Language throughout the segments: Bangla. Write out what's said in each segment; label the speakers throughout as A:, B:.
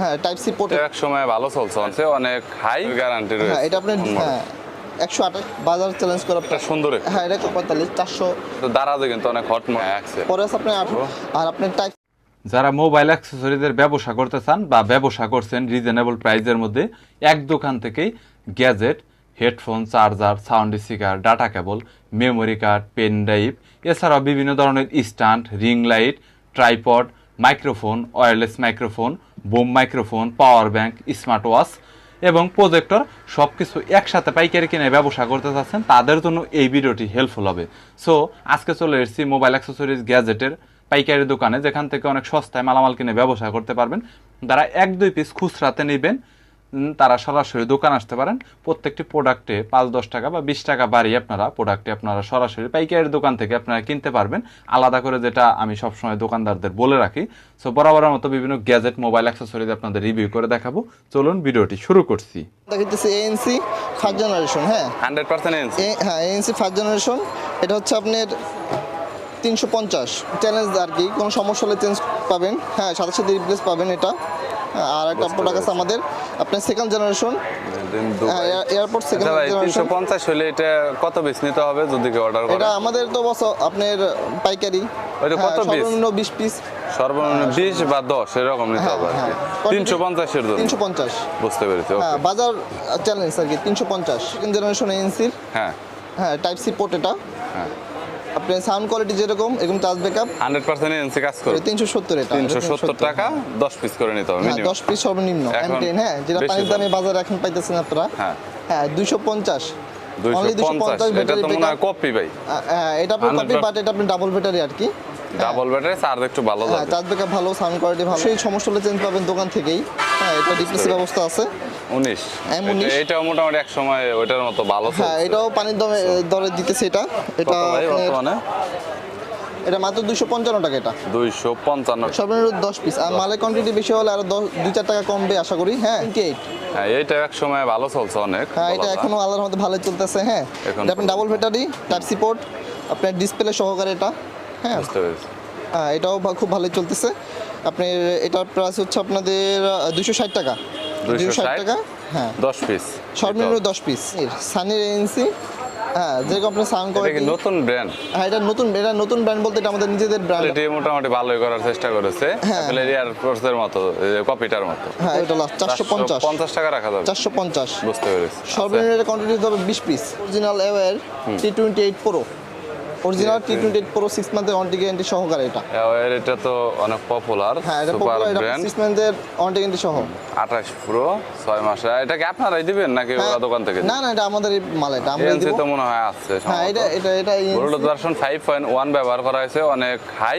A: হ্যাঁ টাইপ সি পোর্ট
B: এক সময় ভালো চলছে আছে অনেক হাই গ্যারান্টি
A: হ্যাঁ
B: রয়েছে।
A: এটা আপনার হ্যাঁ একশো আঠাশ বাজার চ্যালেঞ্জ করা
B: এটা সুন্দর
A: হ্যাঁ এটা পঁয়তাল্লিশ চারশো।
B: তো দারাজে কিন্তু অনেক হট আছে।
A: পরে আছে আপনার আঠারো আর আপনার টাইপ
C: যারা মোবাইল অ্যাক্সেসরিজের ব্যবসা করতে চান বা ব্যবসা করছেন রিজনেবল প্রাইসের মধ্যে এক দোকান থেকেই gadget headphone charger sound speaker data cable memory card pen drive এছাড়াও বিভিন্ন ধরনের stand ring light tripod microphone wireless microphone, boom microphone power bank smart watch এবং প্রজেক্টর সব কিছু একসাথে পাইকারি কিনে ব্যবসা করতে চাচ্ছেন, তাদের জন্য এই ভিডিওটি হেল্পফুল হবে। সো আজকে চলে এসেছি মোবাইল অ্যাক্সেসরিজ গ্যাজেটের পাইকারি দোকানে, যেখান থেকে অনেক সস্তায় মালামাল কিনে ব্যবসা করতে পারবেন। যারা এক দুই পিস খুচরাতে নেবেন তারা সরাসরি দোকান আসতে পারেন। প্রত্যেকটি প্রোডাক্টে পাঁচ দশ টাকা বা বিশ টাকা বাড়িয়ে আপনারা প্রোডাক্টে আপনারা সরাসরি পাইকারি দোকান থেকে আপনারা কিনতে পারবেন। আলাদা করে যেটা আমি সবসময় দোকানদারদের বলে রাখি। সো বরাবরের মতো বিভিন্ন গ্যাজেট মোবাইল অ্যাক্সেসরিজ আপনাদের রিভিউ করে দেখাবো। চলুন ভিডিওটি শুরু করছি।
A: দেখাইতেছে এএনসি ফার্স্ট জেনারেশন হ্যাঁ।
B: হান্ড্রেড পার্সেন্ট
A: এ- হ্যাঁ এএনসি ফার্স্ট জেনারেশন এটা হচ্ছে আপনার তিনশো পঞ্চাশ। চ্যালেঞ্জ আর কি কোনো সমস্যা হলে চেঞ্জ পাবেন। হ্যাঁ সাথে সাথে রিপ্লেস পাবেন এটা। আর একটা প্রোডাক্ট আছে আমাদের আপনার second generation airport second generation
B: পঞ্চাশ হলে এটা কত বেশ নিতে হবে যদি কেউ অর্ডার করে?
A: এটা আমাদের তো বস আপনার পাইকারি।
B: ওইটা
A: হ্যাঁ,
B: কত piece?
A: সর্বনিম্ন বিশ পিস
B: সর্বনিম্ন বিশ বা দশ এরকম নিতে
A: হ্যাঁ,
B: হবে আর কি।
A: হ্যাঁ।
B: তিনশো পঞ্চাশের জন্য।
A: তিনশো পঞ্চাশ।
B: বুঝতে পেরেছি
A: হ্যাঁ বাজার চ্যালেঞ্জ আর কি তিনশো পঞ্চাশ। সেকেন্ড জেনারেশন এনসির
B: হ্যাঁ।
A: হ্যাঁ টাইপ সি পোর্ট এটা।
B: হ্যাঁ।
A: আপনার সাউন্ড কোয়ালিটি যেরকম এরকম charge backup
B: hundred percent NC কাজ
A: তিনশো সত্তর এটা
B: তিনশো সত্তর টাকা দশ পিস করে নিতে হবে minimum।
A: দশ পিস সর্বনিম্ন।
B: এখন
A: M10 হ্যাঁ যেটা পানির
B: দামে
A: বাজারে এখন পাইতেছেন আপনারা
B: হ্যাঁ।
A: হ্যাঁ দুইশো পঞ্চাশ।
B: দুইশো
A: Only
B: পঞ্চাশ
A: 250
B: এটা তো মনে কপি ভাই।
A: হ্যাঁ এটা আপনার কপি বাট এটা আপনি ডাবল ব্যাটারি আর কি।
B: ডাবল ব্যাটারি চার্জ একটু ভালো
A: হ্যাঁ
B: যাবে।
A: চার্জ ব্যাকআপ ভালো সাউন্ড কোয়ালিটি ভালো। সেই সমস্যা হলে চেঞ্জ পাবেন দোকান থেকেই। হ্যাঁ এটা রিপ্লেসের ব্যবস্থা আছে।
B: উনিশ।
A: M19
B: এটা- এটাও মোটামুটি এক সময় ওইটার মতো ভালো
A: হ্যাঁ এটাও পানির দমে দরে দিতেছে এটা। এটা
B: বর্তমানে?
A: এটা মাত্র দুইশো পঞ্চান্ন টাকা এটা।
B: দুইশো পঞ্চান্ন।
A: সর্বনিম্ন দশ পিস আর মালের কোয়ান্টিটি বেশি হলে আরও দশ দুই চার টাকা কমবে আশা করি হ্যাঁ? টোয়েন্টি এইট
B: হ্যাঁ এইটা এক সময় ভালো চলছে অনেক
A: হ্যাঁ এটা এখনও আল্লাহর মধ্যে ভালো চলতেছে হ্যাঁ?
B: এখন-
A: এটা double battery type C port আপনার ডিসপ্লে সহকারে এটা হ্যাঁ? হ্যাঁ এটাও খুব ভালোই চলতেছে। আপনার এটার প্রাইস হচ্ছে আপনাদের দুশো ষাট টাকা।
B: 260
A: টাকা? হ্যাঁ।
B: দশ পিস
A: সর্বনিম্ন পিস সানির এজেন্সি হ্যাঁ যেরকম আপনার সাউন্ড
B: এটা
A: কোয়ালিটি
B: নতুন ব্র্যান্ড
A: হ্যাঁ এটা নতুন এটা নতুন ব্র্যান্ড বলতে এটা আমাদের নিজেদের ব্র্যান্ড
B: কোয়ালিটি মোটামুটি ভালোই করার চেষ্টা করেছে। অ্যাপেল এরিয়ার কোর্সের মতো কপিটার মতো।
A: হ্যাঁ এটা লাস্ট চারশো পঞ্চাশ।
B: পঞ্চাশ টাকা রাখা যাবে।
A: চারশো পঞ্চাশ।
B: বুঝতে পেরেছি।
A: সর্বনিম্ন এটা কোয়ান্টিটি হবে বিশ piece original এওয়ার T twenty eight pro original T twenty eight pro six মান্থের warranty guarantee সহকারে এটা।
B: এটা তো অনেক পপুলার
A: হ্যাঁ এটা এটা সিক্স মান্থের ওয়ারেন্টি গ্যারান্টি সহ।
B: আঠাশ প্রো ছয় মাসে। এটা কি আপনারাই দিবেন নাকি ওরা
A: হ্যাঁ,
B: দোকান থেকে
A: না না এটা আমাদের মাল এটা আমরা
B: এনসি তো মনে হয় আছে
A: হ্যাঁ এটা এটা এটা
B: bluetooth version five point one ব্যবহার করা হয়েছে অনেক হাই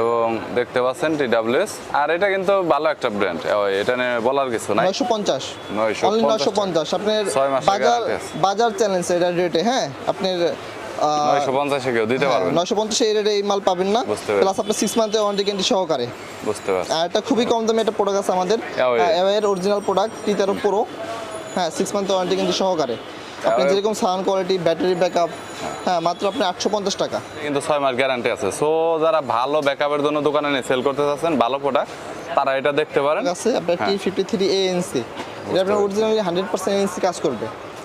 B: এবং দেখতে পাচ্ছেন টিডাব্লিউএস আর এটা কিন্তু ভালো একটা ব্র্যান্ড এটা নিয়ে বলার কিছু নাই।
A: নয়শো পঞ্চাশ।
B: 950
A: নয়শো পঞ্চাশ। আপনার বাজার বাজার চ্যালেঞ্জ এটা রেটে হ্যাঁ? আপনার
B: নয়শো পঞ্চাশে কেউ দিতে পারবেন।
A: নয়শো পঞ্চাশ এই মাল পাবেন না। প্লাস আপনার সিক্স মান্থের ওয়ারেন্টি গ্যারান্টি সহকারে।
B: বুঝতে পারছি।
A: আর এটা খুবই কম দামে একটা প্রোডাক্ট আছে আমাদের। এর অরিজিনাল প্রোডাক্ট টি তেরো প্রো হ্যাঁ সিক্স মান্থ ওয়ারেন্টি কিন্তু সহকারে। আপনি যেরকম সাউন্ড কোয়ালিটি ব্যাটারি ব্যাকআপ হ্যাঁ। মাত্র আপনি আটশো পঞ্চাশ টাকা।
B: কিন্তু ছয় মাস গ্যারান্টি আছে। সো যারা ভালো ব্যাকআপের জন্য দোকানে নিয়ে সেল করতে চাচ্ছেন ভালো প্রোডাক্ট তারা এটা দেখতে পারেন।
A: আছে আপনার টি ফিফটি থ্রি এএনসি এটা আপনার অরিজিনালি হান্ড্রেড পার্সেন্ট এএনসি কাজ করবে।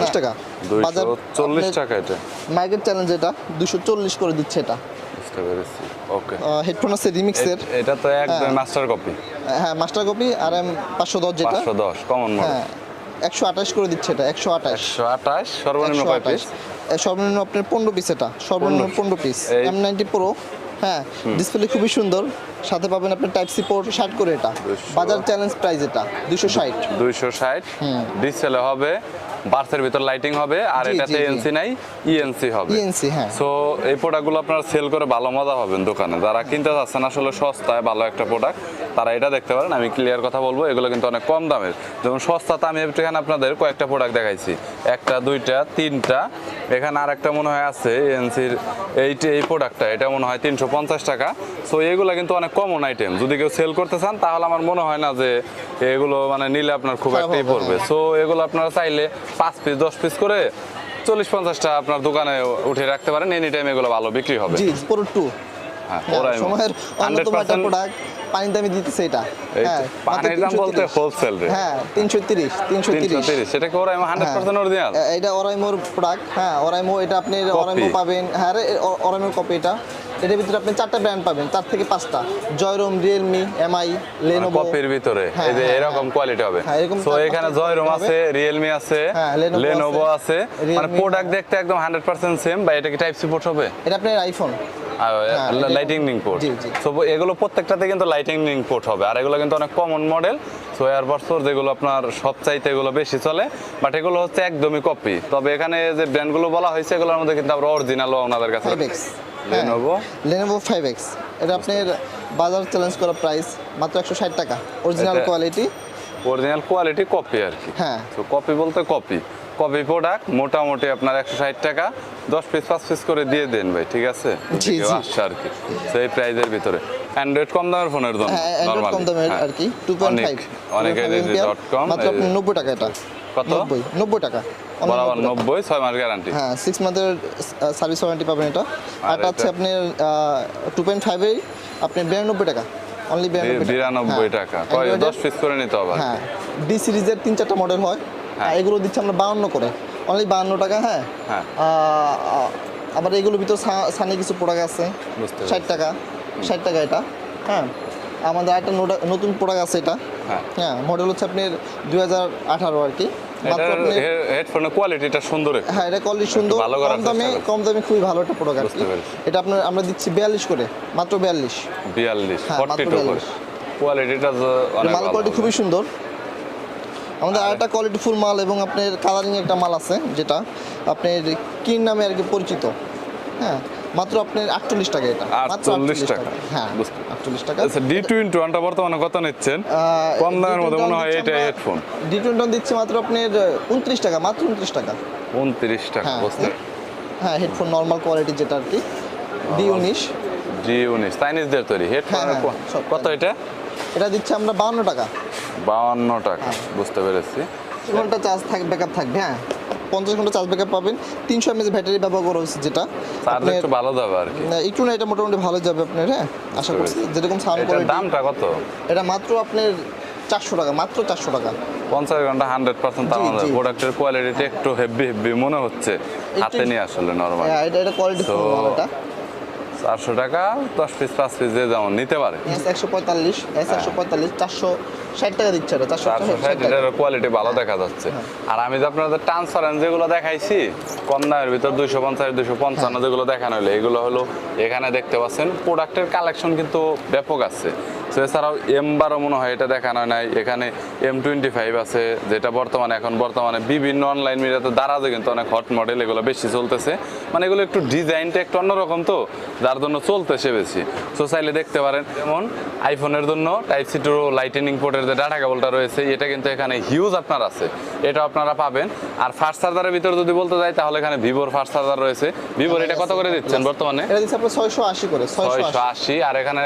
A: দশ টাকা।
B: দুইশো চল্লিশ টাকা এটা।
A: মার্কেট চ্যালেঞ্জ এটা দুশো চল্লিশ করে দিচ্ছে এটা।
B: বুঝতে পেরেছি। ওকে
A: হেডফোন আছে রিমিক্সের
B: এটা তো একদম। মাস্টার কপি
A: হ্যাঁ মাস্টার কপি আর এম পাঁচশো দশ যেটা।
B: পাঁচশো দশ কমন মডেল
A: হ্যাঁ একশো আঠাশ করে দিচ্ছে এটা একশো আঠাশ।
B: আঠাশ সর্বনিম্ন
A: আঠাশ। সর্বনিম্ন আপনার পনেরো পিস এটা সর্বনিম্ন
B: 15
A: পনেরো পিস এম নাইনটি প্রো হ্যাঁ ডিসপ্লে খুবই সুন্দর। সাথে পাবেন আপনার টাইপ সি পোর্ট ষাট করে এটা। বাজার চ্যালেঞ্জ প্রাইস এটা দুশো ষাট।
B: দুইশো ষাট। ডিসেলে হবে বার্সের ভিতর লাইটিং হবে আর এটাতে। এনসি নাই ইএনসি হবে।
A: ইএনসি হ্যাঁ।
B: সো এই প্রোডাক্টগুলো আপনারা সেল করে ভালো মজা পাবেন দোকানে। যারা কিনতে চাচ্ছেন আসলে সস্তায় ভালো একটা প্রোডাক্ট তারা এটা দেখতে পারেন। আমি ক্লিয়ার কথা বলব এগুলো কিন্তু অনেক কম দামের। যেমন সস্তাতে আমি এখানে আপনাদের কয়েকটা প্রোডাক্ট দেখাইছি। একটা দুইটা তিনটা। এখানে আর একটা মনে হয় আছে এনসির এই এই প্রোডাক্টটা এটা মনে হয় তিনশো পঞ্চাশ টাকা। সো এগুলো কিন্তু অনেক কমন আইটেম যদি কেউ সেল করতে চান তাহলে আমার মনে হয় না যে এগুলো মানে নিলে আপনার খুব একটাই পড়বে। সো এগুলো আপনারা চাইলে পাঁচ পিস দশ পিস করে চল্লিশ পঞ্চাশটা আপনার দোকানে উঠে রাখতে পারেন। এনি টাইম এগুলো ভালো বিক্রি হবে।
A: জি প্রো টু
B: হ্যাঁ,
A: সময়ের অন্যতম একটা প্রোডাক্ট পানির দামে দিতেছে এটা। হ্যাঁ
B: পানির দাম বলতে হোলসেল রে।
A: হ্যাঁ
B: সেটা কি অরিজিনাল
A: এটা প্রোডাক্ট হ্যাঁ এটা আপনি পাবেন। হ্যাঁ কপি এটা। এটার ভিতরে আপনি চারটা ব্র্যান্ড পাবেন। চার থেকে পাঁচটা। জয়রম রিয়েলমি এমআই লেনোভো
B: কপির ভিতরে।
A: হ্যাঁ,
B: এই যে
A: হ্যাঁ,
B: এরকম
A: হ্যাঁ।
B: কোয়ালিটি হবে।
A: হ্যাঁ,
B: সো এখানে
A: পাঁচটা
B: জয়রুম। আছে রিয়েলমি আছে
A: হ্যাঁ,
B: লেনোভো
A: আছে,
B: মানে প্রোডাক্ট দেখতে একদম হান্ড্রেড পার্সেন্ট সেম বা এটা কি টাইপ সাপোর্ট হবে?
A: এটা আপনার আইফোন এটা-
B: লাইটিং লিঙ্ক পোর্ট। সো এগুলো প্রত্যেকটাতে কিন্তু লাইটিং পোর্ট হবে। আর এগুলো কিন্তু অনেক কমন মডেল সো এয়ারবাসর যেগুলো আপনার সব চাইতে এগুলো বেশি চলে। বাট এগুলো হচ্ছে একদমই কপি তবে এখানে যে ব্র্যান্ডগুলো বলা হয়েছে এগুলোর মধ্যে কিন্তু আমরা অরিজিনালও ওনাদের কাছে লেনোভো
A: লেনোভো ফাইভ এক্স এটা আপনার বাজার চ্যালেঞ্জ করা প্রাইস মাত্র একশো ষাট টাকা। Original quality
B: original quality copy আর কি।
A: হ্যাঁ।
B: তো কপি বলতে কপি কপি প্রোডাক্ট মোটামুটি আপনার একশো ষাট টাকা দশ পিস পাঁচ পিস করে দিয়ে দেন ভাই ঠিক আছে?
A: জি।
B: আসছে আর কি। সেই প্রাইজের ভিতরে। অ্যান্ড্রয়েড কম দামের ফোনের জন্য
A: হ্যাঁ অ্যান্ড্রয়েড কম দামের
B: হ্যাঁ।
A: আর কি টু পয়েন্ট ফাইভ
B: অনেক ডট কম
A: মাত্র নব্বই টাকা এটা।
B: কত?
A: নব্বই নব্বই টাকা। Only
B: বরাবর
A: 90 টাকা।
B: নব্বই ছয় মাস গ্যারান্টি
A: হ্যাঁ সিক্স মান্থের সার্ভিস ওয়ারেন্টি পাবেন এটা।
B: আর
A: হচ্ছে আপনি টু পয়েন্ট ফাইভেই আপনি বিরানব্বই টাকা। অনলি
B: বিরানব্বই টাকা। কয় দশ পিস করে নিতে হবে?
A: হ্যাঁ ডি সিরিজের তিন চারটা মডেল হয়।
B: হ্যাঁ।
A: এগুলো দিচ্ছে আমরা বাউন্ন করে। অনলি বাউন্ন টাকা হ্যাঁ।
B: হ্যাঁ।
A: আবার এগুলোর ভিতর সানি কিছু প্রোডাক্ট আছে।
B: বুঝতে
A: ষাট টাকা ষাট টাকা এটা। হ্যাঁ আমাদের একটা নতুন প্রোডাক্ট আছে এটা।
B: হ্যাঁ।
A: হ্যাঁ মডেল হচ্ছে আপনার দুই হাজার আঠারো আর কি।
B: হেডফোনের কোয়ালিটিটা সুন্দর
A: হ্যাঁ এটা কোয়ালিটি সুন্দর কম দামে কম দামে খুবই ভালো একটা প্রোডাক্ট এটা আপনার আমরা দিচ্ছি বিয়াল্লিশ করে মাত্র বিয়াল্লিশ।
B: বিয়াল্লিশ
A: হ্যাঁ,
B: ফর্টি
A: মাত্র
B: টু করে।
A: 42
B: কোয়ালিটিটা
A: মাল কোয়ালিটি খুবই সুন্দর। আমাদের আরেকটা কোয়ালিটি ফুল মাল এবং আপনার কালারিং একটা মাল আছে যেটা আপনার কিন নামে আর কি পরিচিত। হ্যাঁ মাত্র আপনার আটচল্লিশ টাকা এটা। মাত্র
B: 48 টাকা।
A: হ্যাঁ
B: বুঝতে
A: আটচল্লিশ টাকা।
B: আচ্ছা বর্তমানে কত নিচ্ছেন? কম দামের মধ্যে মনে হয় এটা হেডফোন
A: ডি টোয়েন্টি দিচ্ছি মাত্র আপনার উনত্রিশ টাকা মাত্র উনত্রিশ টাকা।
B: উনত্রিশ টাকা
A: হ্যাঁ
B: বুঝতে
A: হ্যাঁ হেডফোন নর্মাল কোয়ালিটি যেটা আর কি।
B: চাইনিজদের তৈরি হেডফোন
A: হ্যাঁ, হ্যাঁ,
B: কত এটা?
A: এটা দিচ্ছি আমরা বাউন্ন টাকা।
B: বাউন্ন টাকা
A: হ্যাঁ।
B: বুঝতে পেরেছি।
A: ঘণ্টা চার্জ থাকবে ব্যাকআপ থাকবে হ্যাঁ। পঞ্চাশ ঘণ্টা চার্জ ব্যাকআপ পাবেন। তিনশো এমএস ব্যাটারি ব্যবহার করা হচ্ছে যেটা।
B: একটু ভালো যাবে আর কি।
A: না, একটু না এটা মোটামুটি ভালো যাবে আপনার হ্যাঁ? আশা করছি। যেরকম সাউন্ড কোয়ালিটি
B: দামটা কত?
A: এটা মাত্র আপনার চারশো টাকা মাত্র চারশো টাকা।
B: পঞ্চাশ ঘণ্টা হান্ড্রেড পার্সেন্ট প্রোডাক্টের কোয়ালিটি একটু হেভি হেভি মনে হচ্ছে। হাতে নিয়ে আসলে নর্মাল
A: হ্যাঁ এটা এটা কোয়ালিটি এটা।
B: চারশো টাকা দশ পিস পাঁচ পিস যে যেমন নিতে পারে।
A: এস একশো পঁয়তাল্লিশ এস একশো পঁয়তাল্লিশ চারশো ষাট টাকা দিচ্ছে এটা চারশো
B: চারশো ষাট
A: ষাট টাকা।
B: এটার কোয়ালিটি ভালো দেখা যাচ্ছে। আর আমি যে আপনাদের ট্রান্সপারেন্ট যেগুলো দেখাইছি কম দামের ভিতর দুইশো পঞ্চাশ দুইশো পঞ্চান্ন যেগুলো দেখানো হলো এগুলো হলো এখানে দেখতে পাচ্ছেন প্রোডাক্টের কালেকশন কিন্তু ব্যাপক আছে। তো এছাড়াও এম বারো মনে হয় এটা দেখানো নাই। এখানে এম টোয়েন্টি ফাইভ আছে যেটা বর্তমানে এখন বর্তমানে বিভিন্ন অনলাইন মিডিয়াতে দারাজে কিন্তু অনেক হট মডেল এগুলো বেশি চলতেছে। মানে এগুলো একটু ডিজাইনটা একটু অন্যরকম তো যার জন্য চলতেছে বেশি। সো চাইলে দেখতে পারেন যেমন আইফোনের জন্য টাইপ সি টু লাইটেনিং পোর্টের যে ডাটা কেবলটা রয়েছে এটা কিন্তু এখানে হিউজ আপনার আছে। এটা আপনারা পাবেন। আর ফাস্ট চার্জারের ভিতরে যদি বলতে যাই তাহলে এখানে ভিভোর ফাস্ট চার্জার রয়েছে। ভিভোর এটা কত করে দিচ্ছেন বর্তমানে?
A: এটা দিচ্ছে আপনার ছয়শো আশি করে ছয়শো
B: আশি আর এখানে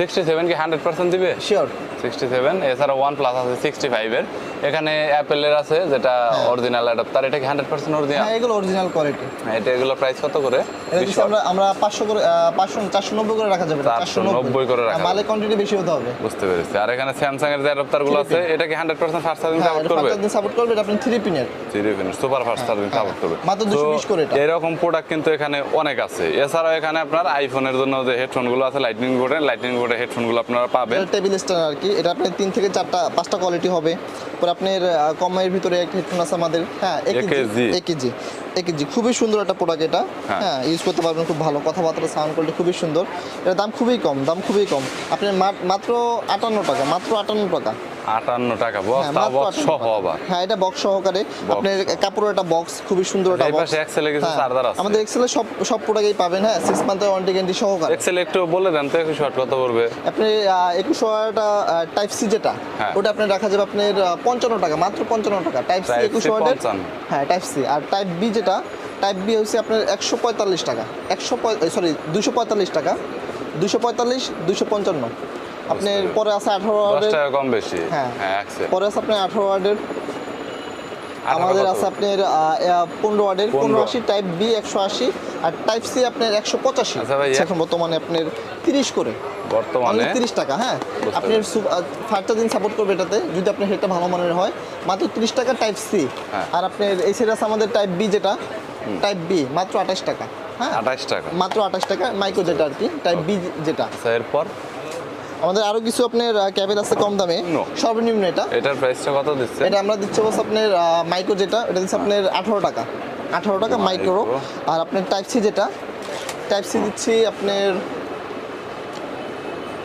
B: সিক্সটি সেভেন কি হান্ড্রেড পার্সেন্ট দিবে?
A: শিওর
B: সিক্সটি সেভেন এছাড়া ওয়ান প্লাস আছে সিক্সটি ফাইভের এখানে অ্যাপেলের আছে যেটা অরিজিনাল অ্যাডাপ্টার এটা কি হান্ড্রেড পার্সেন্ট অরিজিনাল
A: হ্যাঁ এগুলো অরিজিনাল কোয়ালিটি
B: এটা এগুলো প্রাইস কত করে?
A: আমরা আমরা পাঁচশো করে পাঁচশো চারশো নব্বই করে রাখা যাবে।
B: 490 করে রাখা
A: মালের কোয়ান্টিটি বেশি হতে হবে।
B: বুঝতে পেরেছি। আর এখানে স্যামসাং এর যে অ্যাডাপ্টারগুলো আছে এটা কি হান্ড্রেড পার্সেন্ট ফাস্ট চার্জিং
A: হ্যাঁ
B: সাপোর্ট করবে?
A: সাপোর্ট করবে এটা আপনি থ্রি পিনের
B: সুপার ফাস্ট চার্জিং সাপোর্ট করবে।
A: মাত্র 220 করে এটা।
B: এরকম প্রোডাক্ট কিন্তু এখানে অনেক আছে। এছাড়াও এখানে আপনার আইফোনের জন্য যে হেডফোনগুলো আছে লাইটনিং বোর্ডের লাইটনিং বোর্ডের হেডফোনগুলো আপনারা পাবেন।
A: টেবিল স্ট্যান্ড আর কি এটা আপনার তিন থেকে চারটা পাঁচটা কোয়ালিটি হবে। পরে আপনার কমের ভিতরে একটা হেডফোন আছে আমাদের। হ্যাঁ
B: AKG
A: একেজি খুবই সুন্দর একটা প্রোডাক্ট এটা।
B: হ্যাঁ।
A: হ্যাঁ ইউজ করতে পারবেন খুব ভালো। কথাবার্তা সাউন্ড কোয়ালিটি খুবই সুন্দর। এটার দাম খুবই কম দাম খুবই কম। আপনার মাত্র আটান্ন টাকা মাত্র আটান্ন টাকা।
B: আটান্ন টাকা
A: হ্যাঁ,
B: বস্তা
A: মাত্র
B: বক্স সহ আবার
A: হ্যাঁ এটা বক্স সহকারে। আপনার কাপড়ের একটা বক্স খুবই সুন্দর একটা বক্স
B: পাশে এক্সেলে কিছু চার্জার আছে।
A: আমাদের এক্সেলে সব সব প্রোডাক্টই পাবেন হ্যাঁ মান্থের ওয়ারেন্টি গ্যারান্টি সহকারে।
B: এক্সেল একটু বলে দেন তো কত পড়বে
A: আপনি টাইপ সি যেটা
B: হ্যাঁ।
A: ওটা আপনার রাখা যাবে আপনার টাকা মাত্র পঞ্চান্ন টাকা। টাইপ সি ওয়াটের হ্যাঁ টাইপ সি আর টাইপ বি যেটা টাইপ বি হচ্ছে আপনার একশো পঁয়তাল্লিশ টাকা। একশো সরি দুশো পঁয়তাল্লিশ টাকা। দুশো পঁয়তাল্লিশ দুশো পঞ্চান্ন। আপনার পরে আছে আঠারো ওয়ার্ডের
B: কম বেশি।
A: হ্যাঁ।
B: হ্যাঁ
A: পরে আছে আপনার আঠারো ওয়ার্ডের। আমাদের আছে আপনার পনেরো ওয়ার্ডের।
B: 15
A: পনেরো আশি টাইপ বি একশো আশি। আর টাইপ সি আপনার একশো পঁচাশি।
B: আচ্ছা
A: এখন বর্তমানে আপনার তিরিশ করে।
B: বর্তমানে
A: তিরিশ টাকা হ্যাঁ। আপনি ফাইভটা দিন সাপোর্ট করবে এটাতে যদি আপনার হেডটা ভালো মানের হয়। মাত্র তিরিশ টাকা টাইপ সি
B: হ্যাঁ।
A: আর আপনার এই আছে আমাদের টাইপ বি যেটা টাইপ বি মাত্র আঠাশ টাকা হ্যাঁ।
B: আঠাশ টাকা।
A: মাত্র আঠাশ টাকা মাইক্রো যেটা আর কি টাইপ বি যেটা।
B: আচ্ছা এরপর?
A: আমাদের আরও কিছু আপনার ক্যাবেল আছে কম দামে।
B: নিম্ন।
A: সর্বনিম্ন এটা।
B: এটার প্রাইসটা কত দিচ্ছে?
A: এটা আমরা দিচ্ছি বলছে আপনার মাইক্রো যেটা এটা দিচ্ছে আপনার আঠারো টাকা। আঠারো টাকা মাইক্রো। আর আপনার টাইপ সি যেটা টাইপ সি দিচ্ছি আপনার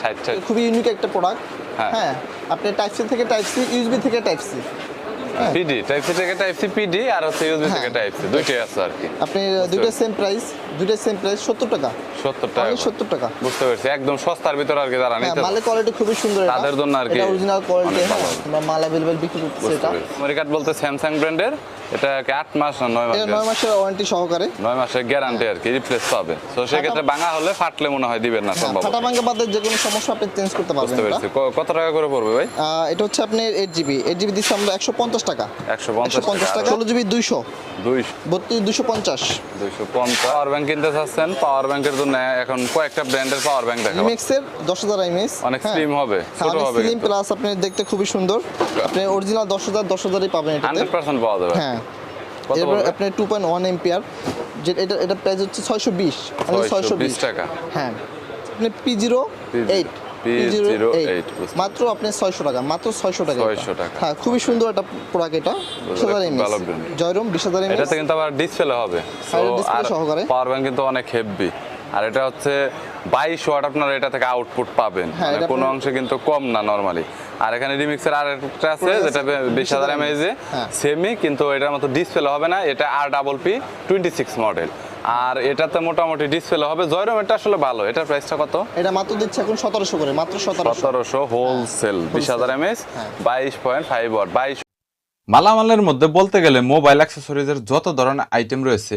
B: ষাট ষাট
A: খুবই ইউনিক একটা প্রোডাক্ট
B: হ্যাঁ।
A: হ্যাঁ আপনি টাইপ সি থেকে টাইপ সি ইউএসবি থেকে type C.
B: PD type C থেকে টাইপ সি পিডি আর হচ্ছে ইউএসবি থেকে
A: হ্যাঁ।
B: টাইপ সি দুইটাই আছে আর কি
A: আপনি দুইটা সেম প্রাইস দুইটা সেম প্রাইস সত্তর টাকা
B: সত্তর টাকা করে।
A: সত্তর টাকা।
B: বুঝতে পেরেছি একদম সস্তার ভিতরে আর কি যারা
A: হ্যাঁ
B: নিতে
A: মালের কোয়ালিটি খুবই সুন্দর
B: তাদের জন্য আর কি
A: অরিজিনাল কোয়ালিটি
B: অনেক ভালো।
A: আমরা মাল অ্যাভেলেবেল বিক্রি করতেছি এটা।
B: আমেরিকাট বলতে স্যামসাং ব্র্যান্ডের এটা কি আট মাস না নয় মাস
A: এটা নয় মাসের ওয়ারেন্টি সহকারে।
B: নয় মাসের গ্যারান্টি আর কি রিপ্লেস পাবে। তো সেক্ষেত্রে ভাঙা হলে ফাটলে মনে হয় দিবেন না
A: হ্যাঁ,
B: সম্ভব
A: ফাটা ভাঙ্গা বাদের যে কোনো সমস্যা আপনি চেঞ্জ করতে পারবেন
B: বুঝতে পেরেছি। কত টাকা করে পড়বে ভাই?
A: এটা হচ্ছে আপনার এইট জিবি এইট জিবি দিচ্ছি আমরা একশো পঞ্চাশ টাকা।
B: একশো
A: একশো
B: পঞ্চাশ
A: পঞ্চাশ টাকা।
B: টাকা
A: ষোলো জিবি দুইশো।
B: দুইশো
A: বত্রিশ দুশো পঞ্চাশ।
B: দুইশো পঞ্চাশ। পাওয়ার ব্যাংক কিনতে চাচ্ছেন পাওয়ার ব্যাংকের জন্য এখন কয়েকটা ব্র্যান্ডের পাওয়ার ব্যাংক দেখাবো।
A: রিমেক্সের দশ হাজার এমএস
B: অনেক slim হবে, ছোট হবে
A: স্লিম প্লাস আপনি দেখতে খুবই সুন্দর। আপনি অরিজিনাল দশ হাজার দশ হাজারই পাবেন এটাতে।
B: হান্ড্রেড পার্সেন্ট পাওয়া যাবে।
A: হ্যাঁ। এরপর আপনি টু পয়েন্ট ওয়ান এমপিআর যে এটা এটা প্রাইস হচ্ছে ছয়শো বিশ।
B: ছয়শো বিশ টাকা।
A: হ্যাঁ। আপনি পি জিরো এইট
B: P08 বুঝতে
A: মাত্র আপনি ছয়শো টাকা মাত্র ছয়শো টাকা এটা।
B: 600 টাকা।
A: হ্যাঁ খুবই সুন্দর একটা প্রোডাক্ট এটা। বিশ হাজার এমএস জয়রম বিশ হাজার এমএস
B: এটাতে কিন্তু আবার ডিসপ্লে হবে। So,
A: হ্যাঁ, সহকারে।
B: পাওয়ার ব্যাংক কিন্তু অনেক হেভি আর এটা হচ্ছে বাইশ ওয়াট আপনার এটা থেকে আউটপুট পাবেন।
A: হ্যাঁ,
B: মানে কোনো অংশে কিন্তু কম না নরমালি আর এখানে রিমিক্সের আর একটা আছে যেটা বিশ হাজার এমএজ
A: হ্যাঁ।
B: সেমি কিন্তু এটার মতো ডিসপ্লে হবে না এটা আর double P twenty six model আর এটাতে মোটামুটি ডিসপ্লে হবে জয়রম এটা আসলে ভালো। এটার প্রাইসটা কত?
A: এটা মাত্র দিচ্ছে এখন সতেরোশো করে মাত্র সতেরোশো।
B: সতেরোশো হোলসেল বিশ হাজার এমএস
A: হ্যাঁ।
B: বাইশ পয়েন্ট ফাইভ ওয়াট বাইশ
C: মালামালের মধ্যে বলতে গেলে মোবাইল অ্যাক্সেসরিজের যত ধরনের আইটেম রয়েছে